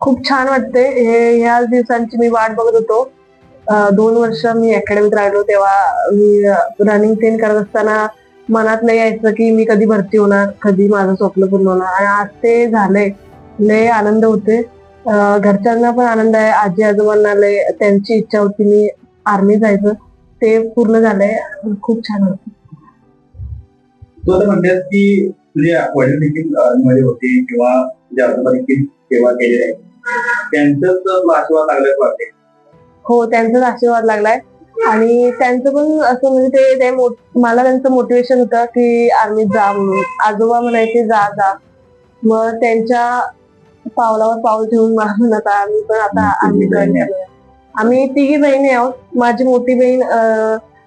खूप छान वाटते हे ह्या दिवसांची मी वाट बघत होतो. दोन वर्ष मी अकॅडमीत राहिलो तेव्हा मी रनिंग तेन करत असताना मनात नाही यायचं की मी कधी भरती होणार कधी माझं स्वप्न पूर्ण होणार. आणि आज ते झालंय. लय आनंद होते घरच्यांना पण आनंद आहे. आजी आजोबांना लय त्यांची इच्छा होती मी आर्मी जायचं. ते पूर्ण झालंय. खूप छान होत तू की तुझे वडील देखील होते किंवा आजोबा देखील सेवा केलेली आहे? त्यांचंच तुला आशीर्वाद लागल्याचं वाटते. हो त्यांचाच आशीर्वाद लागलाय. आणि त्यांचं पण असं म्हणजे ते मला त्यांचं मोटिवेशन होतं की आर्मीत जा म्हणून. आजोबा म्हणायचे जा जा. मग त्यांच्या पावलावर पाऊल ठेवून मला म्हणत आम्ही पण आता आर्मी जॉईन आम्ही तिघी बहिणी आहोत. माझी मोठी बहीण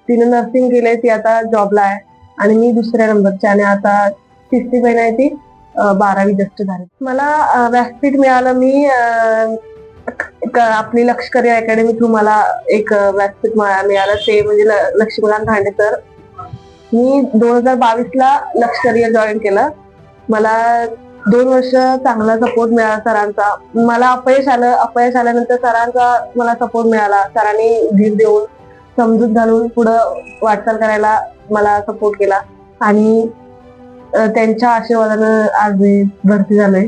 तिनं नर्सिंग केलंय ती आता जॉबला आहे. आणि मी दुसऱ्या नंबरची आणि आता तिसरी बहीण आहे ती. बारावी जस्ट झाली. मला व्यासपीठ मिळालं मी आपली लष्करी अकॅडमी थ्रू मला एक व्यासपीठ मिळालं. ते म्हणजे ल- लक्ष्मीकांत धांडे सर. मी दोन हजार बावीस ला लष्करी जॉईन केलं. मला दोन वर्ष चांगला सपोर्ट मिळाला सरांचा. मला अपयश आलं अपयश आल्यानंतर सरांचा मला सपोर्ट मिळाला. सरांनी धीर देऊन समजूत घालून पुढं वाटचाल करायला मला सपोर्ट केला. आणि त्यांच्या आशीर्वादानं आज मी भरती झालोय.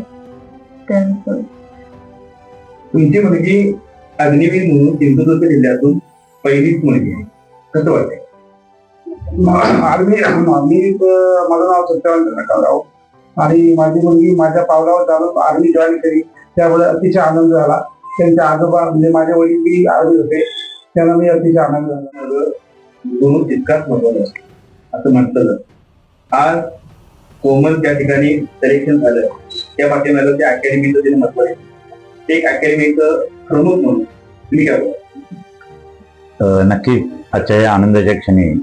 त्यांचं. तुमची मुलगी अग्निवीर म्हणून सिंधुदुर्ग जिल्ह्यातून पहिलीच मुलगी आहे. कसं वाटतंय? आर्मी अं, माझं नाव सत्यवान नकाराव आणि माझी मुलगी माझ्या पावलावर चालून आर्मी जॉईन केली. त्यामुळे अतिशय आनंद झाला. त्यांचे आजोबा म्हणजे माझे वडील बी आर्मी होते. त्यांना मी अतिशय आनंद झाला. गुरु तितकाच महत्त्वाचा असतो असं म्हटलं जातं. आज कोमल त्या ठिकाणी सिलेक्शन झालं. त्या पाठीमागे त्या अकॅडमीचं जे महत्त्व आहे. ते एक अकॅडमीचं प्रमुख म्हणून तुम्ही काय बोलता? अ, नक्कीच आजच्या या आनंदाच्या क्षणी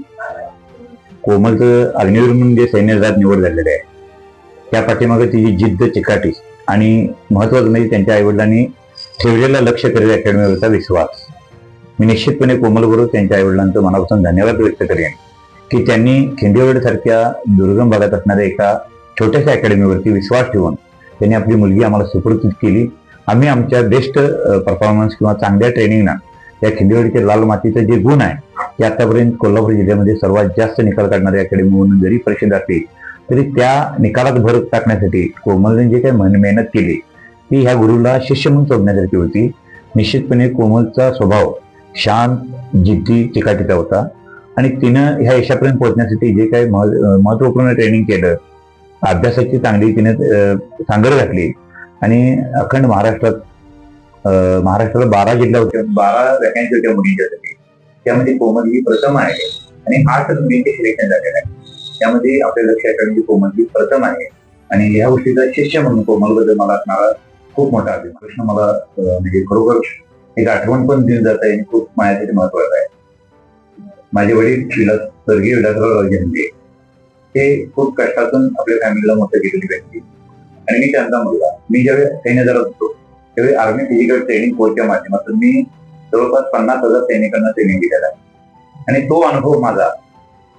कोमलचं अग्निवीर म्हणून जे सैन्य निवड झालेले आहे त्या पाठीमागे तिची जिद्द चिकाटी आणि महत्वाचं म्हणजे त्यांच्या आईवडिलांनी ठेवलेला लक्ष करेल अकॅडमीवरचा विश्वास. मी निश्चितपणे कोमलबरोबर त्यांच्या आईवडिलांचं मनापासून धन्यवाद व्यक्त करेन. की त्यांनी खिंडीवडसारख्या दुर्गम भागात असणाऱ्या एका छोट्याशा अकॅडमीवरती विश्वास ठेवून त्यांनी आपली मुलगी आम्हाला सुपूर्द केली. आम्ही आमच्या बेस्ट परफॉर्मन्स किंवा चांगल्या ट्रेनिंगना या खिंडीवडीचे लाल मातीचे जे गुण आहे ते आतापर्यंत कोल्हापूर जिल्ह्यामध्ये सर्वात जास्त निकाल काढणारी अकॅडमी म्हणून जरी परिषद असली तरी त्या निकालात भर टाकण्यासाठी कोमलने जे काही मेहनत केली ती ह्या गुरुला शिष्य म्हणून सोडण्यासारखी होती. निश्चितपणे कोमलचा स्वभाव शांत जिद्दी चिकाटीचा होता. आणि तिनं ह्या यशापर्यंत पोहोचण्यासाठी जे काही महत्त्वपूर्ण ट्रेनिंग केलं अभ्यासाची चांगली तिने सांगड घातली. आणि अखंड महाराष्ट्रात अं, महाराष्ट्राला बारा जिल्हा होत्या बारा व्याख्यांच्या होत्या मुलींच्यासाठी त्यामध्ये कोमल ही प्रथम आहे. आणि आठ मुलींचे सिलेक्शन झालेलं आहे. त्यामध्ये आपल्या लक्षात अकॅडमी कोमल ही प्रथम आहे. आणि या गोष्टीचा शिष्य म्हणून कोमलबद्दल मला असणारा खूप मोठा अभिमान कृष्ण मला म्हणजे खरोखर एक आठवण पण दिली जात आहे आणि खूप माझ्यासाठी महत्वाचं आहे. माझे वडील विलास स्वर्गीय विलासराव जयंते ते खूप कष्टातून आपल्या फॅमिलीला मोठं केलेली व्यक्ती. आणि मी त्यांचा मुलगा. मी ज्यावेळी सैन्य दलात होतो त्यावेळी आर्मी फिजिकल ट्रेनिंग कोर्सच्या माध्यमातून मी जवळपास पन्नास हजार सैनिकांना ट्रेनिंग दिलेला आहे. आणि तो अनुभव माझा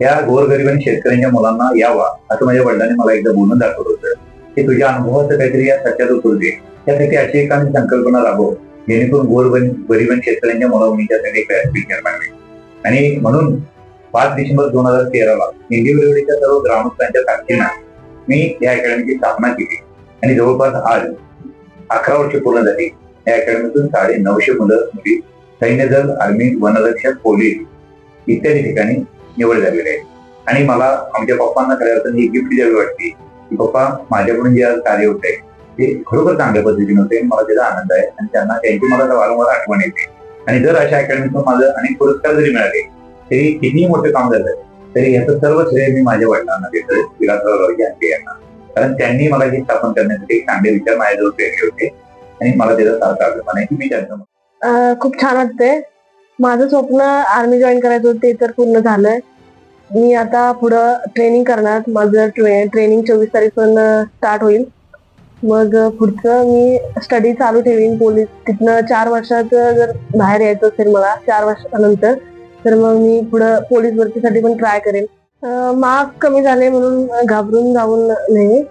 या गोरगरीब आणि शेतकऱ्यांच्या मुलांना यावा असं माझ्या वडिलांनी मला एकदा बोलून दाखवलं होतं. की तुझ्या अनुभवाचं काहीतरी या सत्यात उतरते त्यासाठी अशी एक आम्ही संकल्पना राबव. जेणेकरून गोर गरीब आणि शेतकऱ्यांच्या मुलांनी त्यासाठी निर्माण होईल आणि म्हणून पाच डिसेंबर दोन हजार तेराला इंडिव्हिज्युअलीच्या सर्व ग्रामस्थांच्या ताकदीनं मी या अकॅडमीची स्थापना केली. आणि जवळपास आज अकरा वर्ष पूर्ण झाली. या अकॅडमीतून साडे नऊशे मुलं मुली सैन्य दल आर्मी वनरक्षक पोलीस इत्यादी ठिकाणी निवड झालेली आहे आणि मला आमच्या पप्पांना खऱ्या अर्थाने ही गिफ्ट द्यावी वाटते की पप्पा माझ्याकडून जे आज कार्य होत आहे ते खरोखर चांगल्या पद्धतीने होते मला त्याचा आनंद आहे. आणि त्यांना त्यांची मला वारंवार आठवण येते. आणि जर अशा अकॅडमीतून माझं अनेक पुरस्कार जरी मिळाले तरी कितीही मोठं काम झालं तरी याचं सर्व श्रेय मी माझ्या वडिलांना देतो विलासराव यांचे यांना. कारण त्यांनी मला हे स्थापन करण्यासाठी चांगले विचार माझ्याजवळ प्रेरले होते आणि मला त्याचा सारखा अभिमान की मी त्यांचं खूप छान वाटतंय. माझं स्वप्न आर्मी जॉईन करायचं होतं ते तर पूर्ण झालंय. मी आता पुढं ट्रेनिंग करणार माझं ट्रे ट्रेनिंग चोवीस तारीखपासून स्टार्ट होईल. मग पुढचं मी स्टडी चालू ठेवीन पोलीस. तिथनं चार वर्षाचं जर बाहेर यायचं असेल मला चार वर्षानंतर तर मग मी पुढं पोलीस भरतीसाठी पण ट्राय करेन. मार्क्स कमी झाले म्हणून घाबरून जाऊन नाही.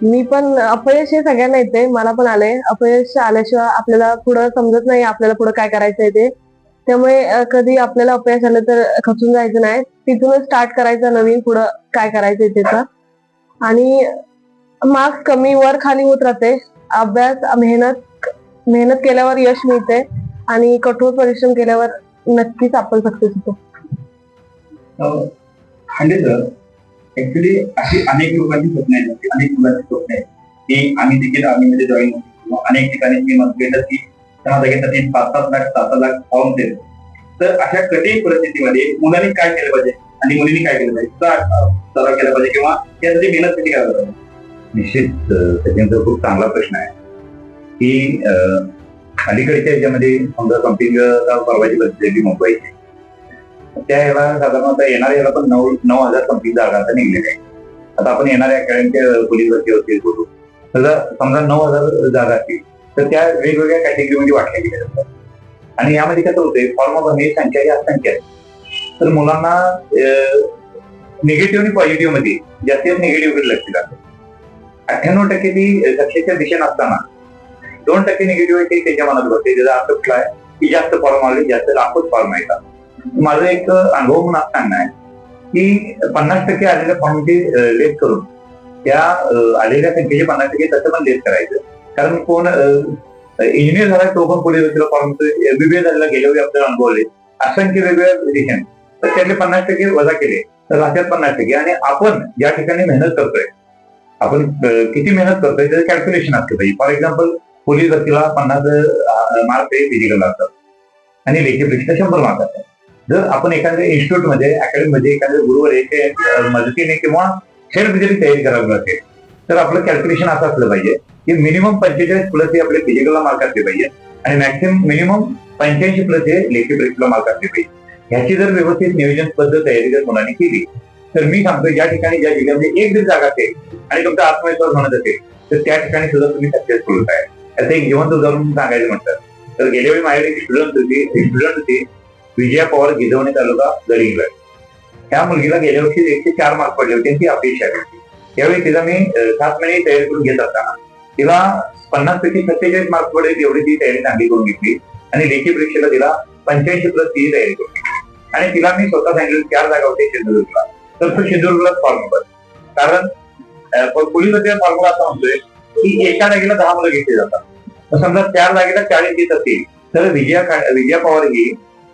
मी पण अपयश हे सगळ्यांना येते मला पण आले अपयश आल्याशिवाय आपल्याला पुढं समजत नाही आपल्याला पुढं काय करायचंय ते. त्यामुळे कधी आपल्याला अपयश आलं तर खचून जायचं नाही. तिथूनच स्टार्ट करायचं नवीन पुढं काय करायचंय त्याचं आणि मार्क्स कमी वर खाली होत राहते. अभ्यास मेहनत मेहनत केल्यावर यश मिळते आणि कठोर परिश्रम केल्यावर नक्कीच आपण सक्सेस होतो. म्हणजे सर ऍक्च्युली अशी अनेक लोकांची स्वप्न आहेत अनेक मुलांची स्वप्न आहेत की आम्ही देखील आर्मीमध्ये जॉईन होतो अनेक ठिकाणी मी मत केलं की त्या जागेसाठी पाच सात लाख सात लाख फॉर्म देतो तर अशा कठीण परिस्थितीमध्ये मुलांनी काय केलं पाहिजे? आणि मुलींनी काय केलं पाहिजे? सराव केला पाहिजे किंवा त्यासाठी मेहनत कशी करायला पाहिजे निश्चित त्याच्यानंतर खूप चांगला प्रश्न आहे. की अलीकडच्या याच्यामध्ये समजा संपिंग परवाची बसलेली मुंबईची. त्या ह्याला साधारणतः येणाऱ्या याला पण नऊ नऊ हजार समथिंग जागा आता निघलेल्या आता आपण येणाऱ्या अकॅडमीच्या पोलीस भरती होतील बोलू तर समजा नऊ हजार जागा असतील तर त्या वेगवेगळ्या कॅटेगरीमध्ये वाटल्या गेल्या जातात आणि यामध्ये कसं होतंय फॉर्म भरण्याची संख्या ही असंख्य आहे. तर मुलांना निगेटिव्ह आणि पॉझिटिव्हमध्ये जास्तीत निगेटिव्ह लक्ष जातं अठ्ठ्याण्णव टक्के ती सक्सेसच्या दिशेने असताना दोन टक्के निगेटिव्हिटी त्याच्या मनात बसते त्याचा अर्थ कुठला आहे? की जास्त फॉर्म आले जास्त लाखोच फॉर्म येतात माझं एक अनुभव म्हणून असं सांगणं आहे की पन्नास टक्के आलेल्या फॉर्मची लेस करून त्या आलेल्या संख्येचे पन्नास टक्के तसं पण लेस करायचं. कारण कोण इंजिनियर झाला तो पण पुढे फॉर्म एमबीबीएस झालेला गेल्या वेळी आपल्याला अनुभवले. असंख्य वेगवेगळ्या पोझिशन तर त्यातले पन्नास टक्के वजा केले. तर राज्यात पन्नास टक्के. आणि आपण ज्या ठिकाणी मेहनत करतोय आपण किती मेहनत करतोय त्याचं कॅल्क्युलेशन असलं पाहिजे फॉर एक्झाम्पल पोलीस भरतीला पन्नास मार्क हे फिजिकल असतात आणि लेखी परीक्षा शंभर मार्क असतात जर आपण एखाद्या इन्स्टिट्यूटमध्ये अकॅडमी मध्ये एखाद्या गुरुवर एक मदतीने किंवा सेल्फ जरी तयारी करावी लागते तर आपलं कॅल्क्युलेशन असं असलं पाहिजे की मिनिमम पंचेचाळीस प्लस हे आपले फिजिकलला मार्क असले पाहिजे आणि मॅक्सिमम मिनिमम पंच्याऐंशी प्लस हे लेखी परीक्षेला मार्क असले पाहिजे. ह्याची जर व्यवस्थित नियोजन पद्धत तयारी जर मुलांनी केली तर मी सांगतो ज्या ठिकाणी ज्या जिल्ह्यामध्ये एक दीड जागा असेल आणि तुमचा आत्मविश्वास म्हणत असेल तर त्या ठिकाणी सुद्धा तुम्ही सक्सेसफुल होत आहे त्याचं एक जिवंत उदाहरण सांगायचं म्हणतात तर गेल्या वेळी माझ्याकडे स्टुडंट होती स्टुडंट होते विजया पवार गिजवणे तालुका गडिंगड त्या मुलगीला गेल्या वर्षी एकशे चार मार्क पडले होते ती अपेक्षा होती त्यावेळी तिला मी सात महिने तयारी करून घेत असताना तिला पन्नास पैकी सत्तेचाळीस मार्क पडेल एवढी ती तयारी चांगली करून घेतली आणि लेखी परीक्षेला तिला पंच्याऐंशी प्लस ती तयारी करून घेतली. आणि तिला मी स्वतः सांगितलं चार जागा होते सिंधुदुर्गला तर तो सिंधुदुर्गलाच फॉर्म कारण अं, फॉर्म्युला असा म्हणतोय की एका जागेला दहा मुलं घेतली जातात. समजा चार जागेला चाळीस घेत असतील तर विजया विजया पवार ही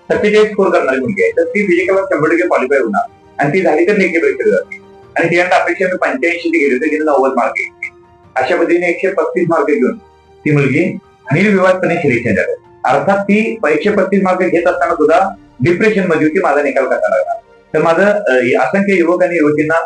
सत्तेचाळीस स्कोर करणारी मुलगी आहे. तर ती फिजिकलला शंभर टक्के क्वालिफाय होणार आणि ती झाली तर लेखी परीक्षेला जाते. आणि तिच्या अपेक्षा मी पंच्याऐंशी ती गेली तिने नव्वद मार्क घेतले अशा पद्धतीने एकशे पस्तीस मार्क घेऊन ती मुलगी निर्विवादपणे सिलेक्शन झाली अर्थात ती एकशे पस्तीस मार्क घेत असताना सुद्धा डिप्रेशनमध्ये होती माझा निकाल कसा लागला तर माझं असंख्य युवक आणि युवतींना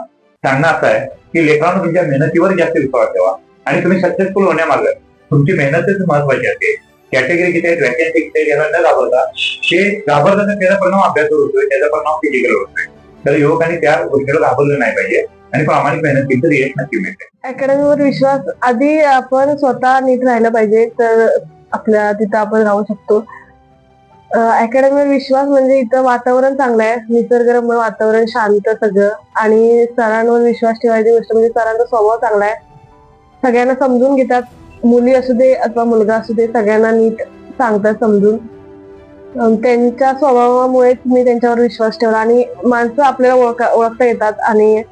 सांगणं असं आहे की लेखनानं तुमच्या मेहनतीवर जास्त विश्वास ठेवा आणि तुम्ही सक्सेसफुल होण्यामागे. तुमची मेहनतच महत्वाची असते कॅटेगरी किती आहेत व्हॅकन्सी किती आहेत याला न घाबरता ते घाबरता तर त्याचा परिणाम अभ्यासावर होतोय त्याचा परिणाम फिजिकल होतोय. तर युवकांनी त्या गोष्टीला घाबरलं नाही पाहिजे आणि प्रामाणिक मेहनत केली तर यश नक्की मिळते. अकॅडमीवर विश्वास आधी आपण स्वतः नीट राहिलं पाहिजे तर आपल्या तिथं आपण राहू शकतो. अकॅडमीवर विश्वास म्हणजे इथं वातावरण चांगलं आहे. निसर्गरम्य वातावरण शांत सगळं. आणि सरांवर विश्वास ठेवायची गोष्ट म्हणजे सरांचा स्वभाव चांगला आहे. सगळ्यांना समजून घेतात. मुली असू दे अथवा मुलगा असू दे सगळ्यांना नीट सांगतात समजून. त्यांच्या स्वभावामुळेच मी त्यांच्यावर विश्वास ठेवला आणि माणसं आपल्याला ओळखा ओळखता येतात आणि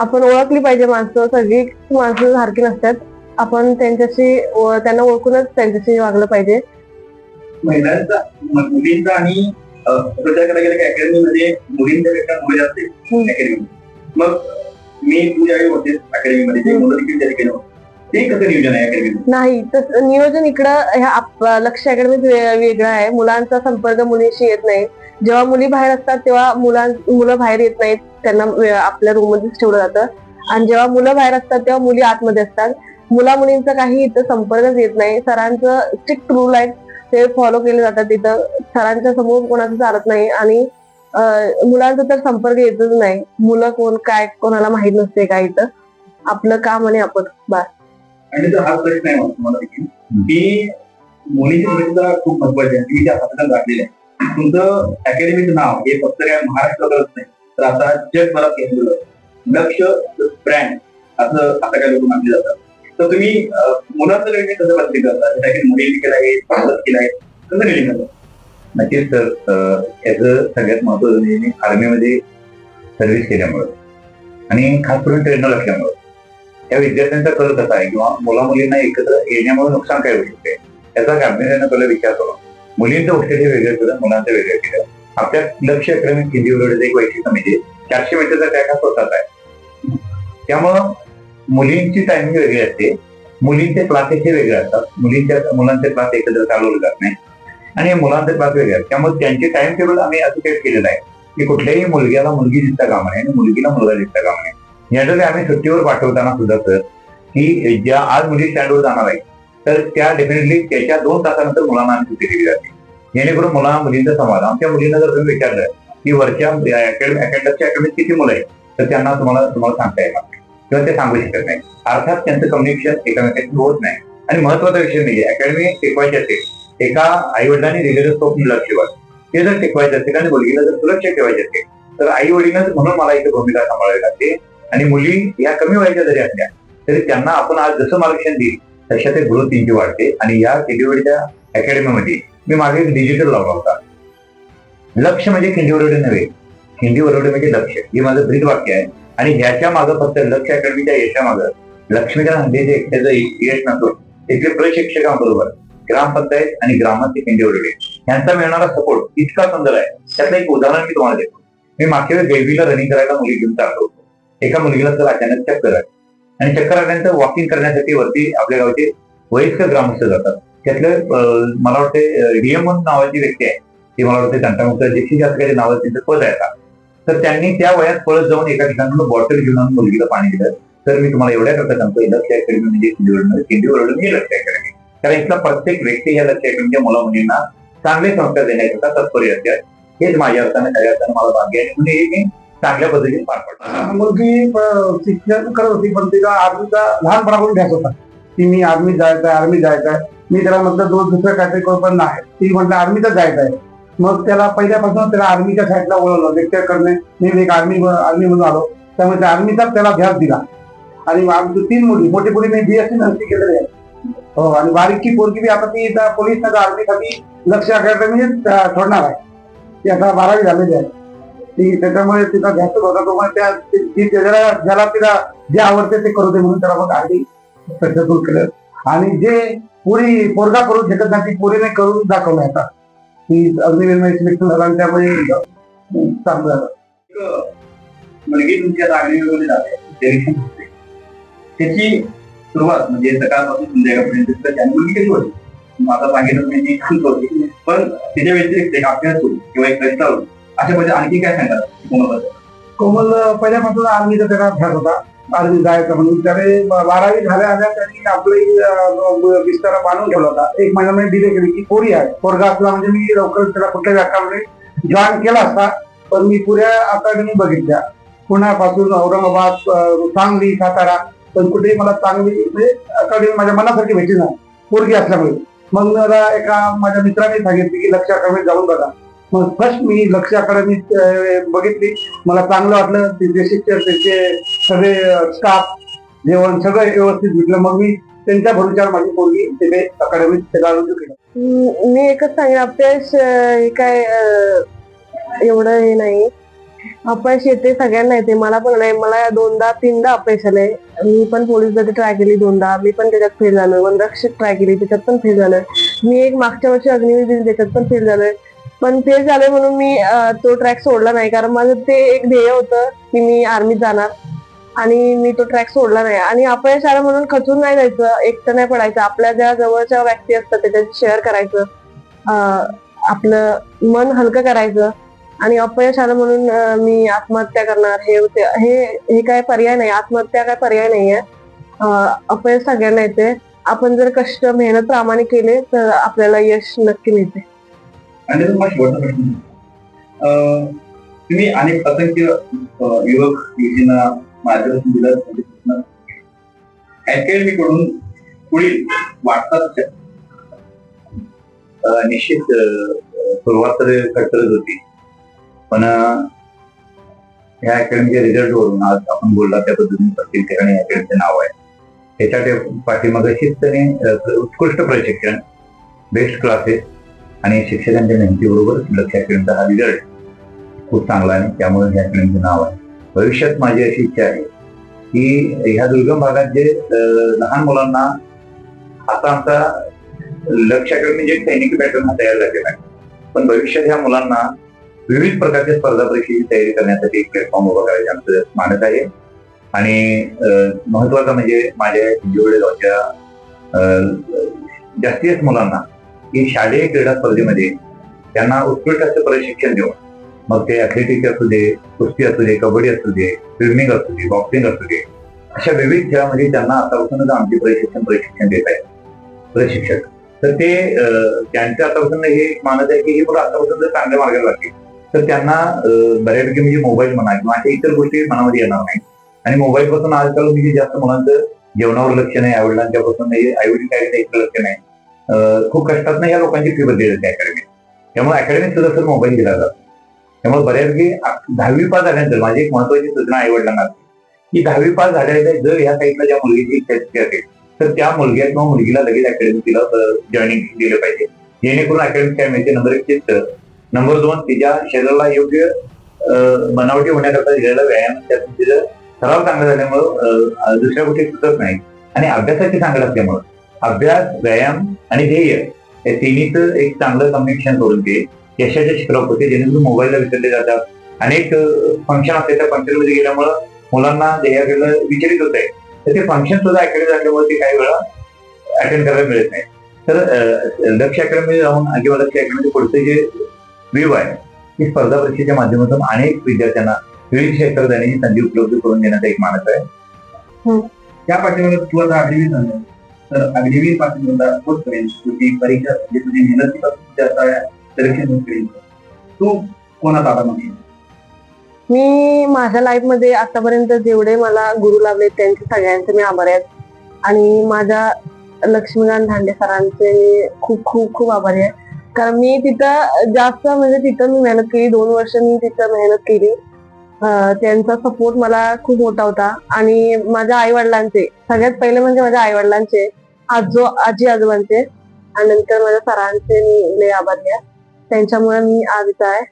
आपण ओळखली पाहिजे माणसं. सगळी माणसं सारखी नसतात. आपण त्यांच्याशी त्यांना ओळखूनच त्यांच्याशी वागलं पाहिजे. महिलांचा मुलींचा आणि अं, विचार करायला गेलं की अकॅडमीमध्ये मुलींच्या पेक्षा मुली हम्म. अकॅडमी मग मी तू ज्यावेळी होते अकॅडमीमध्ये जे मुलं देखील त्या ठिकाणी होते ते कसं नियोजन आहे अकॅडमी नाही तस नियोजन इकडं ह्या लक्ष अकॅडमीत वेगळं आहे. मुलांचा संपर्क मुलींशी येत नाही. जेव्हा मुली बाहेर असतात तेव्हा मुलां मुलं बाहेर येत नाहीत. त्यांना आपल्या रूम मध्येच ठेवलं जातं. आणि जेव्हा मुलं बाहेर असतात तेव्हा मुली आतमध्ये असतात. मुला मुलींचा काही इथं संपर्कच येत नाही. सरांचं स्ट्रिक्ट रूल आहेत. ते फॉलो केले जातात तिथं. सरांच्या समोर कोणाचं चालत नाही आणि मुलांचा तर संपर्क येतच नाही. मुलं कोण काय कोणाला माहीत नसते काय इथं. आपलं काम आणि आपण बस. आणि तर हा प्रश्न आहे तुम्हाला देखील. की मुलीची भूमिका खूप महत्वाची आहे. तुम्ही त्या पथकात गाठलेली आहे. तुमचं अकॅडमीचं नाव हे फक्त काय महाराष्ट्रातच नाही. तर आता जगभरात घेतलेलं लक्ष ब्रँड असं आता काय लोक मानले जातात. तर तुम्ही मुलांचं मुलाचं कसं बदली करता? की मुलींनी केलं आहे पालक केलं आहे कसं निर्णय करता? नक्कीच तर याच याचं सगळ्यात महत्वाचं म्हणजे मी आर्मीमध्ये सर्व्हिस केल्यामुळं आणि खास करून ट्रेनर असल्यामुळं. त्या विद्यार्थ्यांचा कल कसा आहे किंवा मुला मुलींना एकत्र येण्यामुळे नुकसान काय होऊ शकते? याचा गांभीर्यानं पहिला विचार करून मुलींचं हॉस्टेल वेगळं केलं मुलांचं वेगळं केलं. आपल्या लक्ष क्रमिक हिंदीवरचं एक वैशिष्ट्य म्हणजे चारशे मीटरचा ट्रॅक हा स्वतःच आहे. त्यामुळं मुलींची टायमिंग वेगळी असते. मुलींचे क्लासेस हे वेगळे असतात. मुलींच्या मुलांचे क्लास एकत्र चालवले जात नाही. आणि मुलांचे क्लास वेगळे आहेत त्यामुळे त्यांचे टाइम टेबल आम्ही असं केलेलं आहे. की कुठल्याही मुलग्याला मुलगी दिसता कामा नये आणि मुलगीला मुलगा दिसता कामा नये. यासाठी आम्ही सुट्टीवर पाठवताना सुद्धा सर की ज्या आज मुली स्टँडवर जाणार आहेत तर त्या डेफिनेटली त्याच्या दोन तासानंतर मुलांना आम्ही सुट्टी दिली जाते. जेणेकरून मुला मुलींचा समाधान आमच्या मुलींना जर तुम्ही विचारलं की वरच्या अकॅडमीच्या अकॅडमीत किती मुलं आहेत तर त्यांना तुम्हाला तुम्हाला सांगता येणार नाही. किंवा ते सांगू शकत नाही. अर्थात त्यांचं कम्युनिकेशन एकामेकांशी होत नाही. आणि महत्त्वाचा विषय म्हणजे अकॅडमी टिकवायची असेल एका आई वडिलांनी दिलेलं स्वप्न लक्ष ते जर टिकवायचं असेल आणि मुलगीला जर सुरक्षित ठेवायचे असेल तर आई वडिलांच म्हणून मला इथे भूमिका सांभाळावी लागते. आणि मुली या कमी वयाच्या जरी असल्या तरी त्यांना आपण आज जसं मार्गदर्शन देईल तशा ते ग्रोथ त्यांची वाढते. आणि या खिंडीवडीच्या अकॅडमीमध्ये मी मागे एक डिजिटल लावला होता. लक्ष म्हणजे खिंडीवरवडे नव्हे. खिंडीवरवडे म्हणजे लक्ष. हे माझं ब्रीद वाक्य आहे. आणि ह्याच्या मागं फक्त लक्ष अकॅडमीच्या यशामागं लक्ष्मीकांत हंडेचे एकट्याचं यश नसून तिथले प्रशिक्षकांबरोबर ग्रामपंचायत आणि ग्रामस्थ खिंडीवरवडे यांचा मिळणारा सपोर्ट इतका सुंदर आहे. त्यातलं एक उदाहरण मी तुम्हाला देतो. मी मागच्या वेळी देवीला रनिंग करायला मुली घेऊन चाललो होतो. एका मुलगीला तर अचानक चक्कर आहे आणि चक्कर आल्यानंतर वॉकिंग करण्यासाठी वरती आपल्या गावचे वयस्कर ग्रामस्थ जातात. त्यातलं अं, मला वाटते डीएम म्हणून नावाची व्यक्ती आहे. ती मला वाटते तंटामुक्त जेशी जातकाच्या नावाचं त्यांचं पद आहे तर त्यांनी त्या वयात पळत जाऊन एका ठिकाणून बॉटल घेऊन आणून मुलगीला पाणी दिलं. तर मी तुम्हाला एवढ्या करता सांगतो लक्ष अकॅडमी म्हणजे खिंडीवरून खिंडीवरून हे लक्ष अकॅडमी. कारण इथला प्रत्येक व्यक्ती या लक्ष अकॅडमीच्या मुला मुलींना चांगले संस्कार देण्याकरता तत्पर असतात हेच माझ्या अर्थाने खऱ्या अर्थाने मला भाग्य आहे. म्हणजे हे मी चांगल्या पद्धतीने पार पडतो. मुलगी शिक्षण करत होती पण तिला आर्मीचा लहानपणापासून ध्यास होता. की मी आर्मीत जायचं आहे आर्मीत जायचं आहे मी त्याला म्हटलं दोन दुसरं काहीतरी करू पण नाही. ती म्हटलं आर्मीतच जायचं आहे मग त्याला पहिल्यापासून त्याला आर्मीच्या साईडला वळवलं. लेक्चर करणे. मी एक आर्मी आर्मी म्हणून आलो. त्यामुळे त्या आर्मीचाच त्याला ध्यास दिला. आणि आमची तीन मुली मोठी मुली मी बीएससी नर्सिंग केलेली आहे. हो आणि बारीकची पोरगी बी आता ती त्या पोलीस आर्मीसाठी लक्ष अकॅडमी सोडणार आहे. ती आता बारावी झालेली आहे. ती त्याच्यामुळे तिचा ध्यास होता. तो मग त्या ती- त्याला ज्याला तिला जे आवडते ते करू दे म्हणून त्याला मग आर्मी सक्सेसफुल केलं. आणि जे पुरी पोरगा करू शकत नाही ती पोरीने करून दाखवलं आता. ती अग्निवीर सिलेक्शन झाला आणि त्यामुळे अं, चांगलं झालं. मुलगी तुमच्या जागणीमध्ये जाते. निरीक्षण होते त्याची सुरुवात म्हणजे सकाळपासून संध्याकाळपर्यंत तर मुलगी कशी होती. आता सांगितलं तुम्ही ती खूप होती. पण त्याच्या व्यतिरिक्त एक अभ्यास होईल किंवा एक रस्ता होईल अशा पद्धती म्हणजे आणखी काय सांगाल? कोमल कोमल पहिल्यापासून आर्मीचा त्याला अभ्यास होता. आर्मी जायचं म्हणून. त्याने बारावी झाल्या आल्या त्यांनी आपली विस्तारा बांधून ठेवला होता. एक महिन्यामध्ये डिले केली की पोरी आहे पोरगा असला म्हणजे मी लवकर त्याला कुठल्याही अकाउंटने जॉईन केला असता पण मी पुऱ्या अकॅडमी बघितल्या. पुण्यापासून औरंगाबाद सांगली सातारा पण कुठेही मला चांगली म्हणजे अकॅडमी माझ्या मनासारखी भेटली नाही. पोरगी असल्यामुळे. मग मला एका माझ्या मित्राने सांगितले की लक्ष अकॅडमीत जाऊन बघा. मग फर्स्ट मी लक्ष अकॅडमीत बघितली. मला चांगलं वाटलं. तिथे शिक्षक त्यांचे सगळे स्टाफ जेवण सगळं व्यवस्थित भेटलं. मग मी त्यांच्या भरोशावर माझी पोरगी तिथे अकॅडमीत त्याला रुजू केलं. मी एकच सांगेन अपयश हे काय एवढं हे नाही. अपयश येते सगळ्यांना येते. मला पण नाही. मला दोनदा तीनदा अपयश आलंय. मी पण पोलीस जरी ट्राय केली दोनदा. मी पण त्याच्यात फेल झालोय. वनरक्षक ट्राय केली त्याच्यात पण फेल झालोय. मी एक मागच्या वर्षी अग्निवीर दिली त्याच्यात पण फेल झालोय. पण फेल झालं म्हणून मी तो ट्रॅक सोडला नाही. कारण माझं ते एक ध्येय होतं की मी आर्मीत जाणार. आणि मी तो ट्रॅक सोडला नाही. आणि अपयश आलं म्हणून खचून नाही जायचं. एकटं नाही पडायचं. आपल्या ज्या जवळच्या व्यक्ती असतात त्याच्याशी शेअर करायचं. आपलं मन हलकं करायचं. आणि अपयश आलं म्हणून मी आत्महत्या करणार. हे होते. हे हे काय पर्याय नाही. आत्महत्या काय पर्याय नाहीये. अपयश सगळ्यांना येते. आपण जर कष्ट मेहनत प्रामाणिक केले तर आपल्याला यश नक्की मिळते. आणि तुम्हाला शेवटचा प्रश्न अं, तुम्ही अनेक असंख्य युवक युवतींना मार्गदर्शन दिलं अकॅडमी कडून पुढील वाटतात निश्चित सुरुवात तर खटकरच होती. पण ह्या अकॅडमीच्या रिझल्टवरून आज आपण बोलला त्या पद्धतीने प्रत्येक ठिकाणी अकॅडमीचं नाव आहे. त्याच्या पाठीमागे शिस्तने उत्कृष्ट प्रशिक्षण बेस्ट क्लासेस आणि शिक्षकांच्या मेहनतीबरोबर लक्षात फिल्मचा हा रिझल्ट खूप चांगला आहे. त्यामुळे ह्या फिल्मचं नाव आहे. भविष्यात माझी अशी इच्छा आहे की ह्या दुर्गम भागात जे लहान मुलांना आता आमचा लक्ष म्हणजे सैनिकी पॅटर्न हा तयार झालेला आहे. पण भविष्यात ह्या मुलांना विविध प्रकारच्या स्पर्धा परीक्षेची तयारी करण्यासाठी एक प्लॅटफॉर्म उभा करायचे आमचं मानत आहे. आणि महत्वाचं म्हणजे माझ्या हिंजवडे गावच्या जास्तीच जास्तीत मुलांना की शालेय क्रीडा स्पर्धेमध्ये त्यांना उत्कृष्ट असं प्रशिक्षण देऊन मग ते अथलेटिक्स असू दे कुस्ती असू दे कबड्डी असू दे स्विमिंग असू दे बॉक्सिंग असू दे अशा विविध खेळामध्ये त्यांना आतापासूनच आमचे प्रशिक्षण प्रशिक्षण देत आहेत. प्रशिक्षक. तर ते अं, त्यांच्या आतापासून हे मानत आहे की हे मुलं आतापासून जर चांगल्या मार्गाला लागतील तर त्यांना बऱ्यापैकी म्हणजे मोबाईल म्हणा किंवा अशा इतर गोष्टी मनामध्ये येणार नाही आणि मोबाईल पासून आजकाल म्हणजे जास्त मुलांचं जेवणावर लक्ष नाही आई वडिलांच्या नाही आई वडील काही इतकं लक्ष नाही. खूप कष्टात या लोकांची फी भरली जाते अकॅडमी त्यामुळे अकॅडमी सुद्धा सर मोबाईल दिला जातो. त्यामुळे बऱ्यापैकी दहावी पास झाल्यानंतर माझी एक महत्वाची सूचना आई वडिलांना की दहावी पास झाल्यानंतर जर ह्या साईडला ज्या मुलगीची इच्छा असेल तर त्या मुलग्या किंवा मुलगीला लगेच अकॅडमी तिला जॉईनिंग दिलं पाहिजे. जेणेकरून अकॅडमी काय मिळते? नंबर एक चित्र नंबर दोन तिच्या शरीराला योग्य बनावटी होण्याकरता दिलेला व्यायाम त्यातून तिचं सराव चांगला झाल्यामुळं दुसऱ्या गोष्टी सुचत नाही आणि अभ्यासाची सांगड असल्यामुळं. अभ्यास व्यायाम आणि ध्येय या तिन्हीच एक चांगलं कम्युनिकेशन करून ते यशाच्या शिखरावर होते जेणेकरून मोबाईलला विसरले जातात. अनेक फंक्शन असते त्या फंक्शनमध्ये गेल्यामुळं मुलांना ध्येयाकडे विचलित होत आहे. तर ते फंक्शन सुद्धा अकॅडमी झाल्यामुळे ते काही वेळा अटेंड करायला मिळत नाही. तर लक्ष अकॅडमी जाऊन किंवा लक्ष अकॅडमीचे पुढचे जे व्ह्यू आहे ही स्पर्धा परीक्षेच्या माध्यमातून अनेक विद्यार्थ्यांना विविध क्षेत्रात जाण्याची संधी उपलब्ध करून देण्याचा एक मानस आहे. त्या पाठीमागे तू तर अग्निवीर पाटील तर अग्निवीर पाठीमागे तुझी परीक्षा म्हणजे तुझी मेहनतीपासून त्या सिलेक्शन होतपर्यंत तू कोणाचा आला म्हणजे मी माझ्या लाईफमध्ये आतापर्यंत जेवढे मला गुरु लाभले त्यांचे सगळ्यांचे मी आभारी आहेत आणि माझ्या लक्ष्मीकांत धांडे सरांचे खूप खूप खूप आभारी आहे. कारण मी तिथं जास्त म्हणजे तिथं मी मेहनत केली. दोन वर्ष मी तिथं मेहनत केली. त्यांचा सपोर्ट मला खूप मोठा होता. आणि माझ्या आई वडिलांचे सगळ्यात पहिले म्हणजे माझ्या आई वडिलांचे आजो आजी आजोबांचे आणि नंतर माझ्या सरांचे मी लय आभारी आहे. त्यांच्यामुळे मी आज इथं आहे.